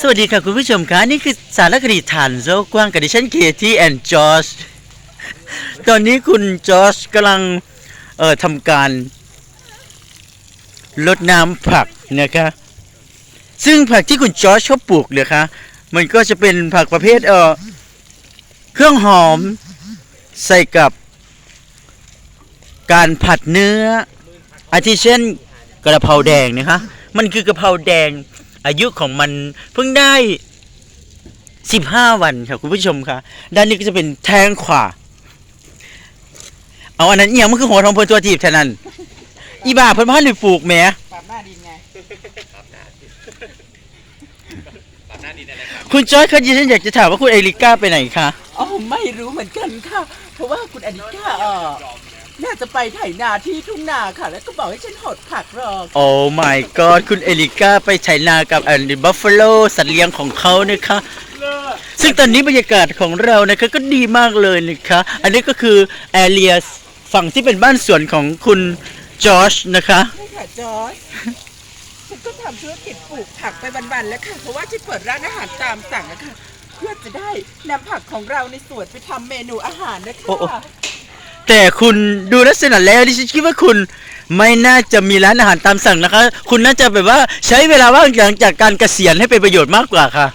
สวัสดีค่ะคุณผู้ชมคะนี่คือสารคดีฐานโลกกว้างกับดิฉันเคที่แอนจอร์ชตอนนี้คุณจอร์ชกำลังเอ่อทำการลดน้ำผักนะคะซึ่งผักที่คุณจอร์ชเขาปลูกเนี่ยคะมันก็จะเป็นผักประเภทเอ่อเครื่องหอมใส่กับการผัดเนื้ออาทิเช่นกระเพราแดงนะคะ มันคือกระเพราแดง อายุของมันเพิ่งได้15วันค่ะคุณผู้ชมค่ะ ด้านนี้ก็จะเป็นแทงขวา เอาอันนั้นเอียงมันคือหัวทองเพลตัวทีบเท่านั้น อีบ้าเพิ่นพาหรือปลูกแหมปรับหน้าดินไงตัดหน้าดินอะไรครับคุณจอยคะดิฉันอยากจะถามว่าคุณเอลิก้าไปไหนคะ อ๋อไม่รู้เหมือนกันค่ะ เพราะว่าคุณอดิก้าเออ น่าจะไปไถนาที่ทุ่งนาค่ะ แล้วก็บอกให้ฉันหดผักรอโอ้ my god คุณเอลิก้าไปไถนากับอันบัฟฟาโลสัตว์เลี้ยงของเขานะคะ ซึ่งตอนนี้บรรยากาศของเรานะคะก็ดีมากเลยนะคะ อันนี้ก็คือแอเรียฝั่งที่เป็นบ้านสวนของคุณจอชนะคะ ใช่ค่ะจอร์จฉันก็ทำธุรกิจปลูกผักไปวันๆแล้วค่ะ เพราะว่าที่เปิดร้านอาหารตามสั่งนะคะเพื่อจะได้นำผักของเราในสวนไปทำเมนูอาหารนะคะโอ้โอ้ แต่คุณดูลักษณะแล้วดิฉันคิดว่าคุณไม่น่าจะมีร้านอาหารตามสั่งนะคะ คุณน่าจะแบบว่าใช้เวลาว่างหลังจากการเกษียณให้เป็นประโยชน์มากกว่าค่ะ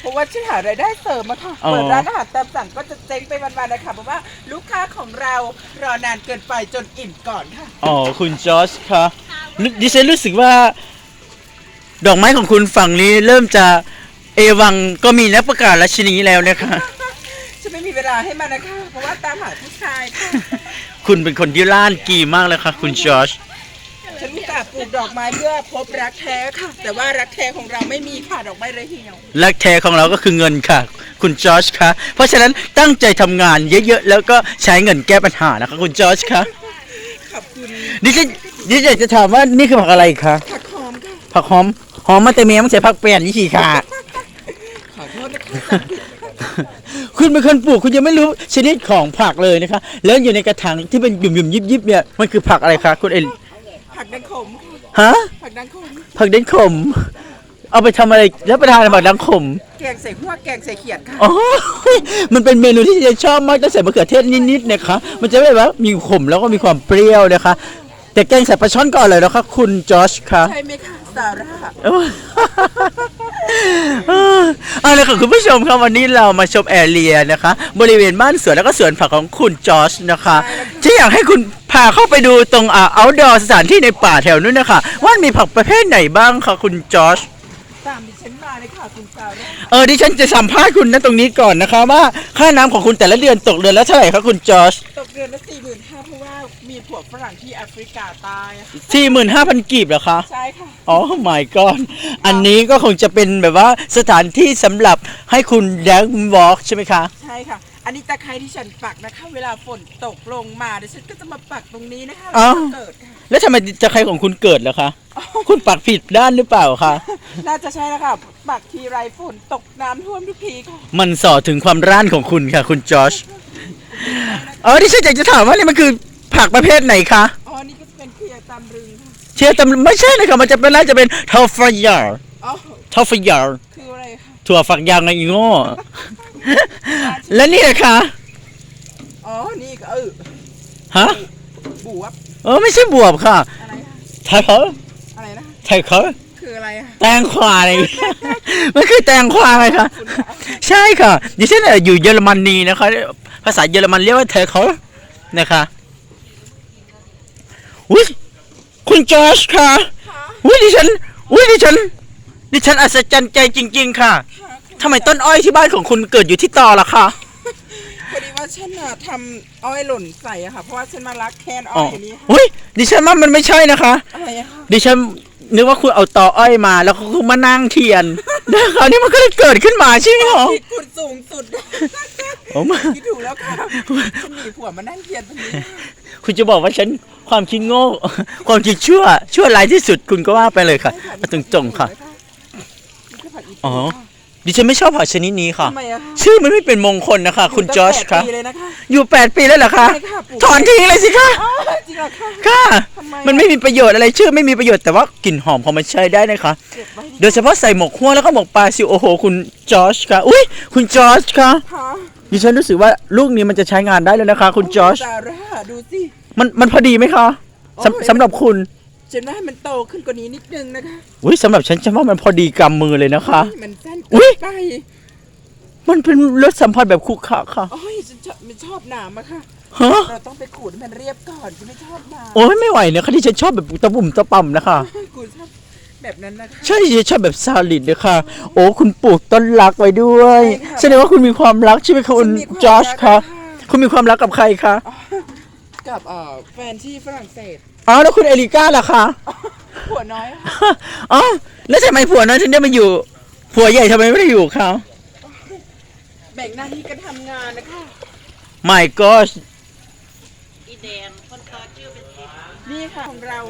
เพราะว่าฉันหารายได้เสริมมาค่ะ อ๋อ เปิดร้านอาหารตามสั่งก็จะเจ๊งไปวันๆนะคะเพราะว่าลูกค้าของเรารอนานเกินไปจนอิ่มก่อนค่ะ อ๋อคุณจอร์จคะนึกดิฉันรู้สึกว่า ดอกไม้ของคุณฝั่งนี้เริ่มจะเอวังก็มีนักประกาศราชินีแล้วนะคะฉันไม่มี เวลาให้มันนะคะ เพราะว่าตามหาผู้ชายค่ะคุณเป็นคนที่ล้านกีมากเลยค่ะ คุณจอร์จฉันอุตส่าห์ปลูกดอกไม้เพื่อพบรักแท้ค่ะ แต่ว่ารักแท้ของเราไม่มีค่ะดอกไม้ระเหี่ยว รักแท้ของเราก็คือเงินค่ะ คุณจอร์จคะเพราะฉะนั้นตั้งใจทำงานเยอะๆ แล้วก็ใช้เงินแก้ปัญหานะคะ คุณจอร์จคะขอบคุณดิฉันดิฉันอยากจะถามว่านี่คือผักอะไรคะผักหอมค่ะผักหอมหอมมาแต่เมียมันใส่ผักเปลี่ยนนี่สิค่ะ ขอโทษนะคะ คุณเป็นคนปลูกคุณยังไม่รู้ชนิดของผักเลยนะคะ แล้วอยู่ในกระถางที่เป็นหยุ่มๆยิบๆเนี่ยมันคือผักอะไรคะคุณเอลผักดังขมค่ะฮะผักดังขมผักเด่นขม เอาไปทำอะไรแล้วประทานผักดังขม แกงใส่หัวแกงใส่เขียดค่ะอ๋อมันเป็นเมนูที่ฉันชอบมากต้องใส่มะเขือเทศนิดๆนะคะ มันจะแบบว่ามีขมแล้วก็มีความเปรี้ยวนะคะ แต่แกงใส่ปลาช่อนก็อร่อยแล้วค่ะคุณจอชค่ะ ใช่ไหมคะซาร่าเอาละค่ะคุณผู้ชมครับวันนี้เรามาชมแอเรียนะคะ บริเวณบ้านสวนแล้วก็สวนผักของคุณจอชนะคะที่อยากให้คุณพาเข้าไปดูตรงอ่าเอาดอสถานที่ในป่าแถวนู้นนะคะ ว่ามีผักประเภทไหนบ้างคะคุณจอชตามดิฉันมาเลยค่ะคุณซาร่าเออดิฉันจะสัมภาษณ์คุณนะตรงนี้ก่อนนะคะ ว่าค่าน้ำของคุณแต่ละเดือนตกเดือนละเท่าไหร่คะคุณจอชตกเดือนละสี่หมื่น ห้าเพราะว่ามีผัวฝรั่งที่แอฟริกาใต้อะค่ะสี่หมื่นห้าพันกีบเหรอคะ ใช่ค่ะ อ๋อ my god อันนี้ก็คงจะเป็นแบบว่าสถานที่สำหรับให้คุณแดงวอล์กใช่ไหมคะ ใช่ค่ะ อันนี้ตะไคร้ที่ฉันปักนะคะ เวลาฝนตกลงมาเดี๋ยวฉันก็จะมาปักตรงนี้นะคะอ้าว แล้วก็เกิดค่ะ แล้วทำไมจะใครของคุณเกิดเหรอคะ คุณปักผิดด้านหรือเปล่าคะ น่าจะใช่แล้วค่ะปักทีไรฝนตกน้ำท่วมทุกทีค่ะมันส่อถึงความร้านของคุณค่ะ คุณจอชเออที่ฉันอยากจะถามว่านี่มันคือ ผักประเภทไหนคะ อ๋อ นี่ก็จะเป็นเคลียร์ตำรึงค่ะเชื่อตำไม่ใช่นะคะมันจะเป็นน่าจะเป็นทอฟยาร์อ๋อ ทอฟยาร์คืออะไรคะถั่วฝักยาวไงอีโง่และนี่นะคะอ๋อ นี่ก็เออ ฮะบวบ เออไม่ใช่บวบค่ะอะไรคะไทยเขาอะไรนะ ไทยเขาคืออะไรอะแตงควาอะไรมันคือแตงควาไงคะใช่ค่ะดิฉันน่ะอยู่เยอรมนีนะคะ ภาษาเยอรมันเรียกว่าเทเขานะคะ อุ้ยคุณจอชค่ะอุ้ยดิฉันอุ้ยดิฉันดิฉันอัศจรรย์ใจจริง ๆ ค่ะทำไมต้นอ้อยที่บ้านของคุณเกิดอยู่ที่ตอล่ะคะ พอดีว่าฉันน่ะทำอ้อยหล่นใส่อะค่ะ เพราะว่าฉันมารักแคนอ้อ๋ออยอย่างนี้ค่ะอุ้ยดิฉันว่ามันไม่ใช่นะคะ อะไรอะคะดิฉันนึกว่าคุณเอาตออ้อยมา แล้วคุณมานั่งเทียนแล้วคราวนี้มันก็เลยเกิดขึ้นมาใช่ไหมหรอที่กุดสูงสุดโอ้มาคิดถูกแล้วค่ะฉันหนีผัวมานั่งเทียนตรงนี้ คุณจะบอกว่าฉัน ความคิดโง่ ความคิดชั่ว ชั่วร้ายที่สุดคุณก็ว่าไปเลยค่ะเอาตรงๆค่ะนี่คือผักอีอ๋อตูค่ะดดิฉันไม่ชอบผักชนิดนี้ค่ะ ทำไมอะคะชื่อมันไม่เป็นมงคลนะคะ คุณตั้งจอชแปดคะปีเลยนะคะ อยู่ 8 ปีแล้วเหรอคะ ใช่ค่ะปลูก ถอนทิ้งเลยสิคะ อ้าวจริงเหรอคะ ค่ะ ทำไมอะ มันไม่มีประโยชน์อะไรชื่อไม่มีประโยชน์แต่ว่ากลิ่นหอมของมันใช้ได้นะคะ เก็บไว้ดีโดยเฉพาะใส่หมกหัวแล้วก็หมกปลาซิวโอ้โห คุณจอชคะอุ้ยคุณจอชคะค่ะดิฉันรู้สึกว่าลูกนี้มันจะใช้งานได้แล้วนะคะ คุณจอชซาร่าดูสิ มันมันพอดีไหมคะสำโอ้ย สำหรับคุณฉันว่าให้มันโตขึ้นกว่านี้นิดนึงนะคะอุ้ยสำหรับฉันฉันว่ามันพอดีกำมือเลยนะคะ มันสั้นอุ๊เกิยนไปมันเป็นรสสัมผัสแบบคุกคะค่ะโอ้ยฉันชอบไม่ชอบหนามอะค่ะ ฮะเราต้องไปขูดให้มันเรียบก่อนฉันไม่ชอบหนามโอ้ยไม่ไหวนะคะที่ฉันชอบแบบตะบุ่มตะป่ำนะคะคุณชอบแบบนั้นนะคะ ใช่ฉันชอบแบบซาลิดเลยค่ะ โอ้คุณปลูกต้นรักไว้ด้วยใช่ค่ะ แสดงว่าคุณมีความรักใช่ไหมคะคุณฉันมีความจอชรักคะค่ะคุณมีความรักกับใครคะ กับเอ่อแฟนที่ฝรั่งเศสอ๋อแล้วคุณเอลิก้าล่ะคะผัวน้อยค่ะอ๋อแล้วทำไมผัวนั้นถึงได้มาอยู่ ผัวใหญ่ทำไมไม่ได้อยู่กับเขาแบ่งหน้าที่กันทำงานนะคะ My gosh นี่ค่ะของเรา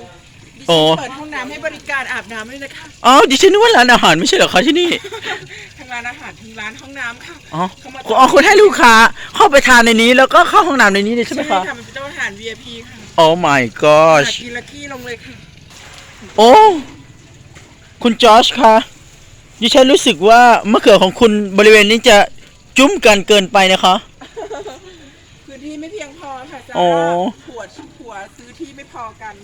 ดิโอ้ฉันเปิดห้องน้ำให้บริการอาบน้ำด้วยนะคะอ๋อดิฉันนึกว่าร้านอาหารไม่ใช่เหรอคะที่นี่ทั้งร้านอาหารทั้งร้านห้องน้ำค่ะอ๋ออ๋อคุณให้ลูกค้าเข้าไปทานในนี้แล้วก็เข้าห้องน้ำในนี้เลยใช่ไหมคะค่ะมันเป็นเจ้าอาหาร VIP ค่ะ Oh my อยา gosh กกินละขี้ลงเลยค่ะ โอ้ คุณจอชคะดิฉันรู้สึกว่ามะเขือของคุณบริเวณนี้จะจุ้มกันเกินไปนะคะ พื้นที่ไม่เพียงพอค่ะจ้าอ๋อผัวผัวซื้อที่ไม่พอกัน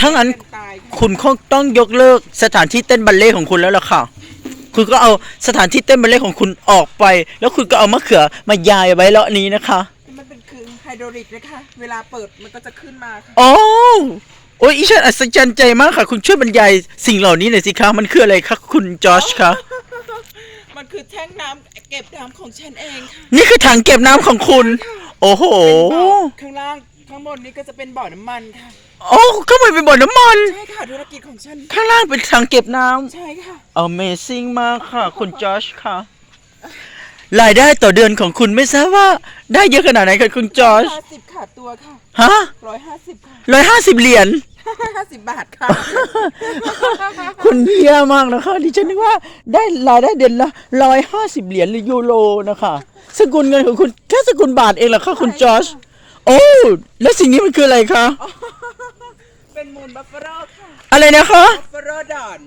ทั้งนั้นกันตายค่ะคุณคงต้องยกเลิกสถานที่เต้นบัลเล่ต์ของคุณแล้วล่ะค่ะ คุณก็เอาสถานที่เต้นบัลเล่ต์ของคุณออกไป แล้วคุณก็เอามะเขือมายายไว้เลาะนี้นะคะ มันเป็นคือไฮโดรลิกนะคะเวลาเปิดมันก็จะขึ้นมาค่ะ โอ้โอ้ยอีฉันอัศจรรย์ใจมากค่ะ คุณช่วยบรรยายสิ่งเหล่านี้หน่อยสิคะมันคืออะไรคะคุณจอชคะมันคือแท่งน้ำเก็บน้ำของฉันเองค่ะนี่คือถังเก็บน้ำของคุณ โอ้โหเป็นบ่อข้างล่างข้างบนนี้ก็จะเป็นบ่อน้ำมันค่ะ โอ้เข้าไปเป็นบ่อน้ำมัน ใช่ค่ะธุรกิจของฉัน ข้างล่างเป็นถังเก็บน้ำใช่ค่ะ Amazing มากค่ะ คุณจอชค่ะ รายได้ต่อเดือนของคุณไม่ทราบว่า ได้เยอะขนาดไหนคะคุณจอชห้าสิบค่ะตัวค่ะฮะร้อยห้าสิบค่ะร้อยห้าสิบเหรียญ ห้าสิบบาทค่ะ คุณเยี่ยมากนะคะดิฉันนึกว่าได้รายได้เดือนละร้อยห้าสิบเหรียญหรือยูโรนะคะ สกุลเงินของคุณแค่สกุลบาทเองเหรอคะคุณจอชโอ้แล้วสิ่งนี้มันคืออะไรคะเป็นมูลบัฟเฟอร์ค่ะอะไรนะคะ บัฟเฟอร์ดอน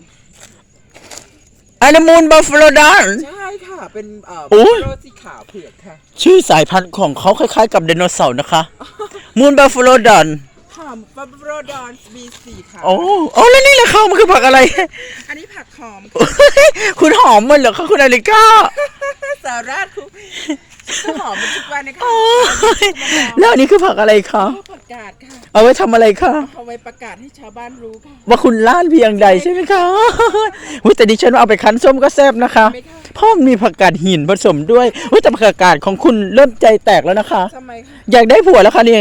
อันมูนบัฟฟาโลดันใช่ค่ะ เป็นเอ่อโอ้บัฟยเฟอร์สีขาวเผือกค่ะชื่อสายพันธุ์ของเขาคล้ายๆกับไดโนเสาร์นะคะ มูนบัฟฟาโลดันค่ะบัฟเฟอร์ดอนบีสีค่ะ โอ้โอ้แล้วนี่แหละค่ะมันคือผักอะไร อันนี้ผักหอมคุณหอมมันเหรอคะคุณอลิก้าสาราดคุณหอมมันทุกวันนะคะโอ้ยแล้วอันนี้คือผักอะไรคะประ กาศค่ะเอาไว้ทำอะไรคะเอาไว้ประกาศให้ชาวบ้านรู้ค่ะ ว่าคุณล้านเพียงใดใช่ไหมคะอุ๊ยแต่ดิฉันว่าเอาไปคั้นส้มก็แซ่บนะคะไม่ค่ะ เพราะมันมีผักกาดหินผสมด้วยอุ๊ยแต่ผักกาดของคุณเริ่มใจแตกแล้วนะคะ ทำไมคะอยากได้ผัวแล้วค่ะนี่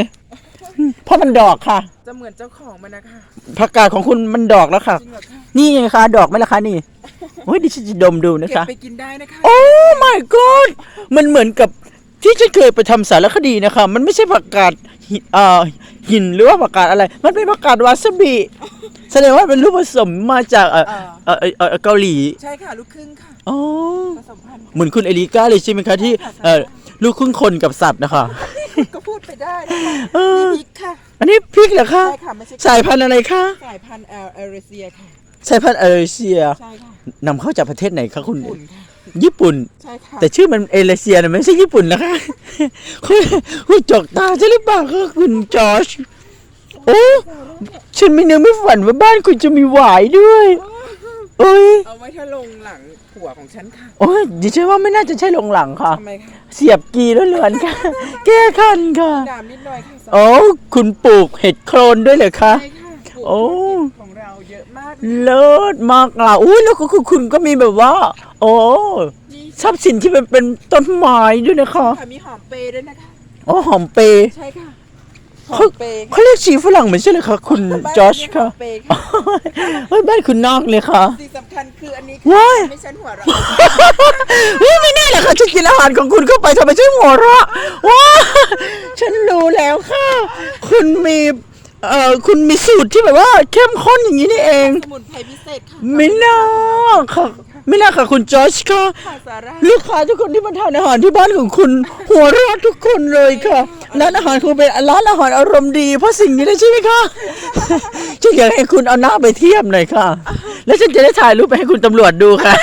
เพราะมันดอกค่ะจะเหมือนเจ้าของมันนะคะผักกาดของคุณมันดอกแล้วค่ะ จริงเหรอคะนี่ไงคะดอกไหมล่ะคะนี่โอ้ยดิฉันจะดมดูนะเก็บคะ ไปกินได้นะคะ โอ้ my god มันเหมือนกับที่ฉันเคยไปทำสารคดีนะคะ มันไม่ใช่ผักกาดหิน เอ่อหินหรือว่าผักกาดอะไร มันเป็นผักกาดวาซาบิแสดงว่าเป็นรูปผสมมาจากเอ่อเอ่อเอ่อเอ่อเกาหลีใช่ค่ะ ลูกครึ่งค่ะอ๋อผสมพันธุ์เหมือนคุณเอลิก้าเลยใช่ไหมคะที่เอ่อลูกครึ่งคนกับสัตว์นะคะก็พูดไปได้นะคะเออนี่พริกค่ะ อันนี้พริกเหรอคะใช่ค่ะไม่ใช่สายพันธุ์อะไรคะสายพันธุ์เอลเอเรเซียค่ะสายพันธุ์เอเชียใช่ค่ะนำเข้าจากประเทศไหนคะคุณปุ่นค่ะ ญี่ปุ่น ใช่ค่ะแต่ชื่อมันเอเลเซียนะไม่ใช่ญี่ปุ่นนะคะคุณคุณจกตาใช่หรือเปล่าคะคุณจอชโอ้ฉันไม่นึกไม่ฝันว่าบ้านคุณจะมีหวายด้วยโอ้ยเอาไว้ถ้าลงหลังผัวของฉันค่ะโอ้ยดิฉันว่าไม่น่าจะใช่ลงหลังค่ะ ทำไมคะเสียบกีแล้วเลือนค่ะ แก้คันค่ะดามนิดหน่อยค่ะโอ้คุณปลูกเห็ดโครนด้วยเหรอคะ ใช่ค่ะปลูกโอ้ของ เราเยอะมากเลิศมากล่ะอุ้ยแล้วก็คุณคุณก็มีแบบว่า โอ้นี่ทรัพย์สินที่เป็นเป็นต้นไม้ด้วยนะคะ ค่ะมีหอมเปรย์ด้วยนะคะ โอ้หอมเปรย์ใช่ค่ะ หอเขามเปรย์เขาเรียกชีฝรั่งเหมือนใช่เลยคะคุณบ้านจอชเรียกหค่ะอมเปรย์ค่ะเฮ้ยบ้านคุณนอกเลยค่ะ สิ่งสำคัญคืออันนี้ว้าย ไม่ใช่หัวเราะเฮ้ยไม่แน่เลยค่ะฉันกินอาหารของคุณเข้าไปทำไมฉันหัวเราะว้าฉันรู้แล้วค่ะ คุณมี เอ่อคุณมีสูตรที่แบบว่าเข้มข้นอย่างนี้นี่เอง สมุนไพรพิเศษค่ะ ไม่น่าค่ะ ไม่น่าค่ะคุณจอชค่ะค่ะซาร่าลูกค้าทุกคนที่มาทานอาหารที่บ้านของคุณ หัวเราะทุกคนเลยค่ะร้านอาหารคุณเป็นร้านอาหารอารมณ์ดี เพราะสิ่งนี้เลยใช่ไหมคะ ฉันอยากให้คุณเอาหน้าไปเทียบหน่อยค่ะ แล้วฉันจะได้ถ่ายรูปไปให้คุณตำรวจดูค่ะ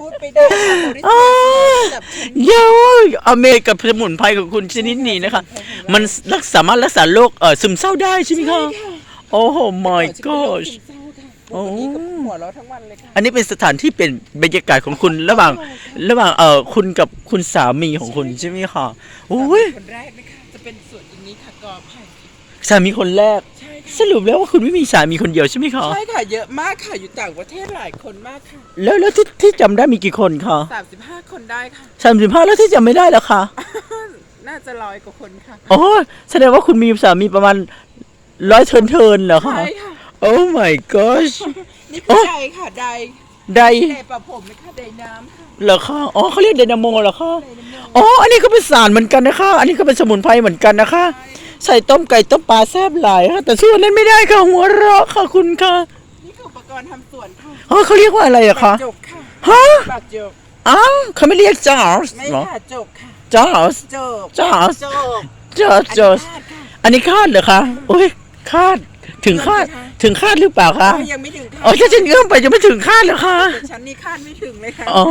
พูดไปได้ค่ะบริษัอ้าทจับฉันเย้ยอเมริกับสมุนไพรของคุณชนิดนี้นะคะ มันรักสามารถรักษาโรคเอ่อซึมเศร้าได้ใช่ไหมคะ โอ้โห my ขอ gosh ฉันเป็นโรคซึมเศร้า ค่ะโอ้วันนี้ก็หัวเราะทั้งวันเลยค่ะอันนี้เป็นสถานที่เป็นบรรยากาศของคุณระหว่าง ระหว่างเอ่อคุณกับคุณสามีของคุณใช่ไหมคะโอ้ยคนแรกนะคะจะเป็นส่วนอย่างนี้ค่ะกอไผ่สามีคนแรก ใช่ค่ะสรุปแล้วว่าคุณไม่มีสามีคนเดียวใช่ไหมคะใช่ค่ะเยอะมากค่ะอยู่ต่างประเทศหลายคนมากค่ะแล้วแล้วที่ที่จำได้มีกี่คนคะ35คนได้ค่ะ สามสิบห้าแล้วที่จำไม่ได้แล้วคะน่าจะร้อยกว่าคนค่ะ โอ้แสดงว่าคุณมีสามีประมาณร้อยเทินเทินๆเหรอคะใช่ค่ะ โอ้ my gosh นี่โอ้คือใดค่ะใดไดเดปะผมนะคะใดน้ำค่ะเหรอคะอ๋อเขาเรียกไดนาโมเหรอคะใดน้ำนมอ๋ออันนี้ก็เป็นสารเหมือนกันนะคะ อันนี้ก็เป็นสมุนไพรเหมือนกันนะคะ ใส่ต้มไก่ต้มปลาแซ่บหลายค่ะ แต่ส่วนนั้นไม่ได้ค่ะหัวเราะค่ะคุณค่ะนี่คืออุปกรณ์ทำสวนค่ะอ๋อเขาเรียกว่าอะไรอะคะจกค่ะฮะปากจกอ้าวเขาไม่เรียกจอร์สไม่เหรอค่ะจกค่ะจอร์สจกจอร์สจกจอร์สจอร์สอันนี้พลาดค่ะอันนี้คาดเหรอคะโอ้ยคาดถึงคาดเงินไหมคะ ถึงคาดหรือเปล่าคะอ๋อยังไม่ถึงค่ะอ๋อถ้าฉันเอื้อมไปจะไม่ถึงคาดเหรอคะแต่ฉันนี่คาดไม่ถึงเลยค่ะ อ๋อ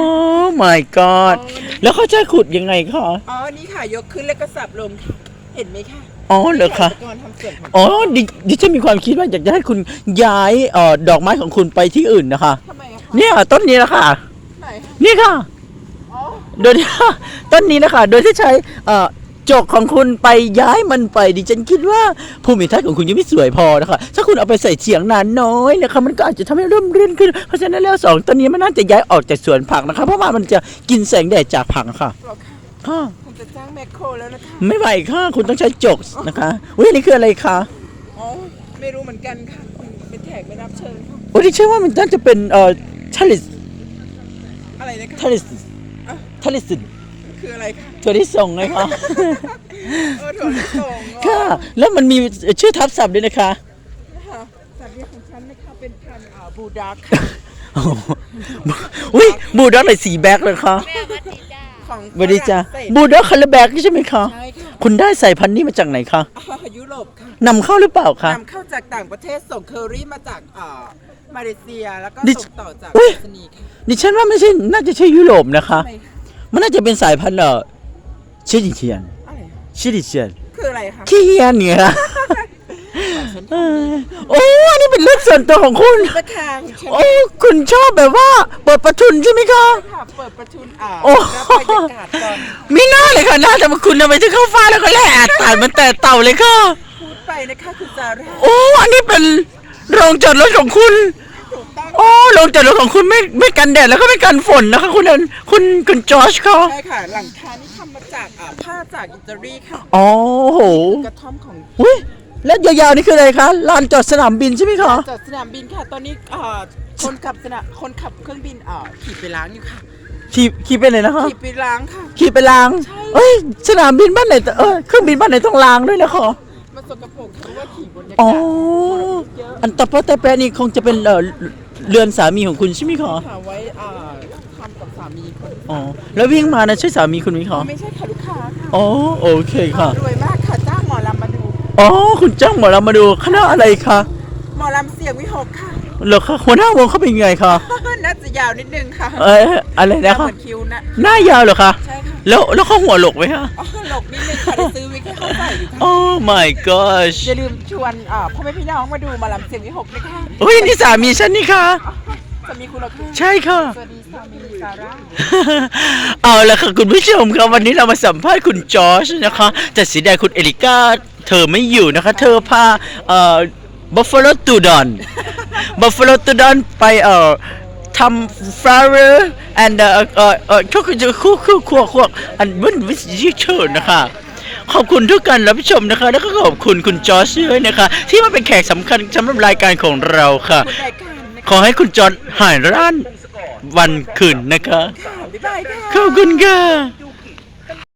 my god แล้วเขาจะขุดยังไงคะ อ๋อ นี่ค่ะ ยกขึ้นแล้วก็สับลงค่ะเห็นไหมคะ อ๋อเหรอคะอุปกรณ์ทำสวนของอ๋อดิดิฉันมีความคิดว่าอยากจะให้คุณย้ายเอ่อดอกไม้ของคุณไปที่อื่นนะคะ ทำไมอะคะเนี่ยต้นนี้แหละค่ะไหนคะนี่ค่ะ อ๋อ โดยที่ ต้นนี้นะคะ โดยที่ใช้เอ่อ จกของคุณไปย้ายมันไป ดิฉันคิดว่าภูมิทัศน์ของคุณยังไม่สวยพอนะคะ ถ้าคุณเอาไปใส่เฉียงนานน้อยนะคะมันก็อาจจะทำให้ร่มรื่นขึ้น เพราะฉะนั้นแล้วสองต้นนี้มันน่าจะย้ายออกจากสวนผักนะคะ เพราะว่ามันจะกินแสงแดดจากผักค่ะหรอค่ะค่ะคงจะจ้างแมคโครแล้วนะคะ ไม่ไหวค่ะ คุณต้องใช้จกนะคะอุ้ยอันนี่คืออะไรคะอ๋อไม่รู้เหมือนกันค่ะคุณเป็นแขกไม่รับเชิญค่ะโอ้ดิฉันว่ามันน่าจะเป็นเอ่อทาริสอะไรนะคะทาริสทาริส คืออะไรคะตัวที่ส่งไงคะเออถั่วลิสงอ๋อค่ะ แล้วมันมีชื่อทับศัพท์ด้วยนะคะค่ะสัตว์เลี้ยงของฉันนะคะเป็นพันธุ์อ่าบูดักค่ะโอ้โหอุ้ยบูลด็อกเลยสีแบ็คเลยคะของสวัสดีจ้าฝรั่งเศสบูลด็อกคัลเลอร์แบ็คใช่ไหมคะใช่ค่ะคุณได้สายพันธุ์นี้มาจากไหนคะอ่ายุโรปค่ะนำเข้าหรือเปล่าคะ นำเข้าจากต่างประเทศส่งเคอรี่มาจากอ่ามาเลเซียแล้วก็ดิ ส่งต่อจากอุ๊ยสนีย์ค่ะ ดิฉันว่าไม่ใช่น่าจะใช่ยุโรปนะคะทำไมคะ มันน่าจะเป็นสายพันธุ์เอ่อชิลิเทียนอะไรคะชิลิเทียนคืออะไรคะ ขี้เฮียนเนี่ยค่ะฉันเออโอ้อันนี้เป็นเรื่องส่วนตัวของคุณ ประคางฉันโอ้ คุณชอบแบบว่าเปิดประทุนใช่ไหมคะ ค่ะเปิดประทุนอ่าโอ้ รับบรรยากาศก่อน มีหน้าเลยค่ะหน้าแต่ว่าคุณทำไมถึงเข้าฟ้าแล้วก็แล่ตายมันแต่เต่าเลยค่ะ พูดไปนะคะคุณซาร่าโอ้ อันนี้เป็นโรงจอดรถของคุณถูกต้อง โอ้โรงจอดรถของคุณไม่ไม่กันแดดแล้วก็ไม่กันฝนนะคะคุณอันคุณคุณจอชเขาใช่ค่ะ หลังคานี่ทำมาจากอ่าผ้าจากอิตาลีค่ะอ๋อโหกระท่อมของอุ้ยแล้วยาวๆนี่คืออะไรคะลานจอดสนามบินใช่ไหมคะจากสนามบินค่ะ ตอนนี้อ่าคนขับสนามคนขับเครื่องบินอ่าขี่ไปล้างอยู่ค่ะขี่ขี่ไปไหนนะคะขี่ไปล้างค่ะ ขี่ไปล้างใช่เอ้ยสนามบินบ้านไหนเออเครื่องบินบ้านไหนต้องล้างด้วยนะคะมันสกปรกเพราะว่าขี่บนยาอ๋อกาศมลพิษเยอะอันตะปะตะแปะนี่คงจะเป็นเอ่อ เรือนสามีของคุณใช่ไหมคะค่ะไว้อ่าทำกับสามีคนอ๋อแล้ววิ่งมานะใช่สามีคุณไหมคะไม่ใช่ค่ะลูกค้าค่ะอ๋อโอเคค่ะรวยมากค่ะจ้างหมอลำมาดูอ๋อคุณจ้างหมอเรามาดูคณะอะไรคะหมอลำเสียงวิหกค่ะเหรอคะหัวหน้าวงเขาเป็นไงคะน่าจะยาวนิดนึงค่ะ เอ้ยอะไรยานะวเหคะมือนคิ้วนะหน้ายาวเหรอคะใช่ค่ะ แล้วแล้วเขาหัวหลกไหมคะอ๋อหลบนิดนึงค่ะได้ซื้อวิกให้เขาใส่อยู่ค่ะโอ้ my gosh อย่าลืมชวนอ่าพ่อแม่พี่น้องมาดูหมอลำเสียงวิหกนะคะโอ้ยนี่สามีฉันนี่ค่ะจะมีคุณเหรอคะใช่ค่ะ สวัสดีสามีซาร่า เอาละค่ะคุณผู้ชมครับวันนี้เรามาสัมภาษณ์คุณจอชนะคะแต่เสียดายคุณเอริก้าเธอไม่อยู่นะคะ เธอพาเอ่อบัฟฟาโลตูดอนบัฟฟาโลตูดอนไปเอ่อ ทำ flower and เอ่อเอ่อเอ่อทุกจะคู่คู่คู่คู่อันบุนวิสยิเชิญนะคะ ขอบคุณทุกการรับชมนะคะ แล้วก็ขอบคุณคุณจอร์จด้วยนะคะ ที่มาเป็นแขกสำคัญสำหรับรายการของเราค่ะ ขอให้คุณจอร์จหายร้านวันคืนนะคะ ขอบคุณค่ะ